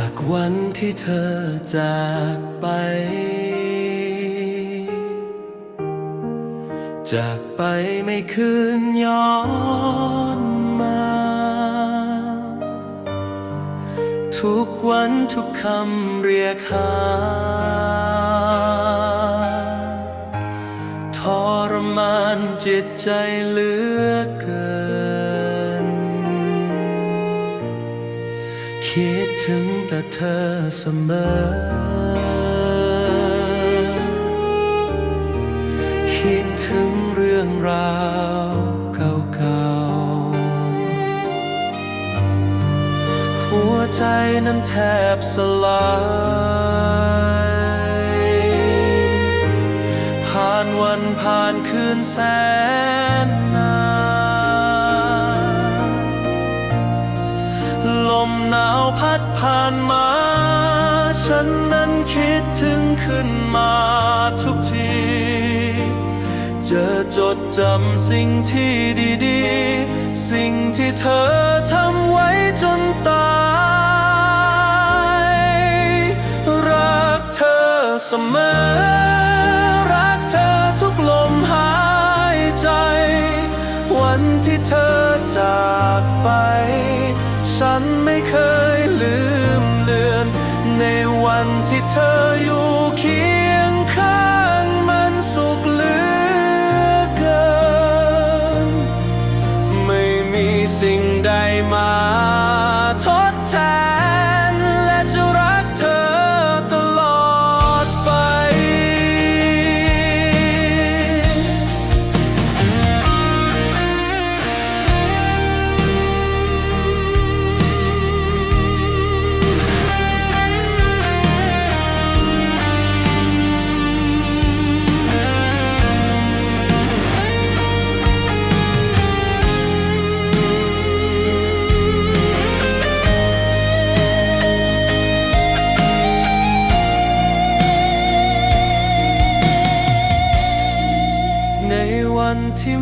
ากวันที่เธอจากไป จากไปไม่คืนย้อนมา ทุกวันทุกคำเรียกหาทรมานจิตใจเหลือเกิน คิดถึงแต่เธอเสมอ คิดถึงเรื่องราวเก่าๆ หัวใจนั้นแทบสลาย ผ่านวันผ่านคืนแสน นมาทุกที เจอจดจำสิ่งที่ดีๆ สิ่งที่เธอทำไว้จนตาย รักเธอเสมอรักเธอทุกลมหายใจวันที่เธอจากไป ฉันไม่เคยลืมเลือน ในวันที่เธออยู่ ใ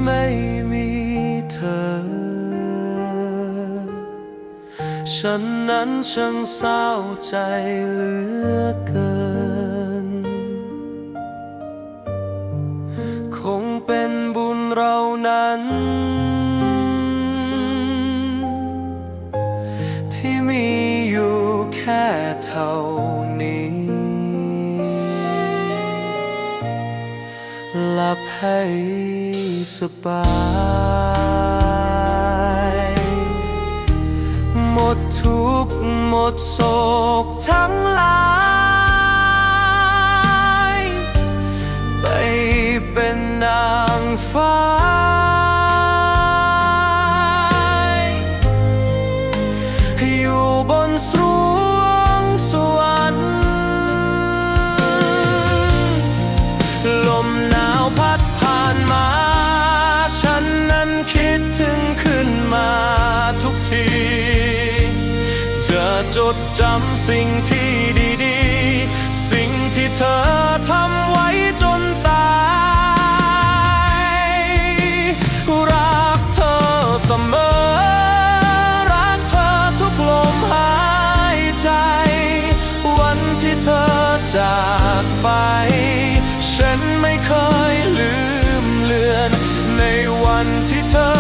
ไม่มีเธอ ฉันนั้นช่างเศร้าใจเหลือเกิน คงเป็นบุญเรานั้น ที่มีอยู่แค่เท่า บให้สบาย หมดทุกข์หมดโศกทั้งหลายไปเป็นนางฟ้า ดจำสิ่งที่ดีๆ สิ่งที่เธอทำไว้จนตายรักเธอเสมอ รักเธอทุกลมหายใจ วันที่เธอจากไป ฉันไม่เคยลืมเลือน ในวันที่เธอ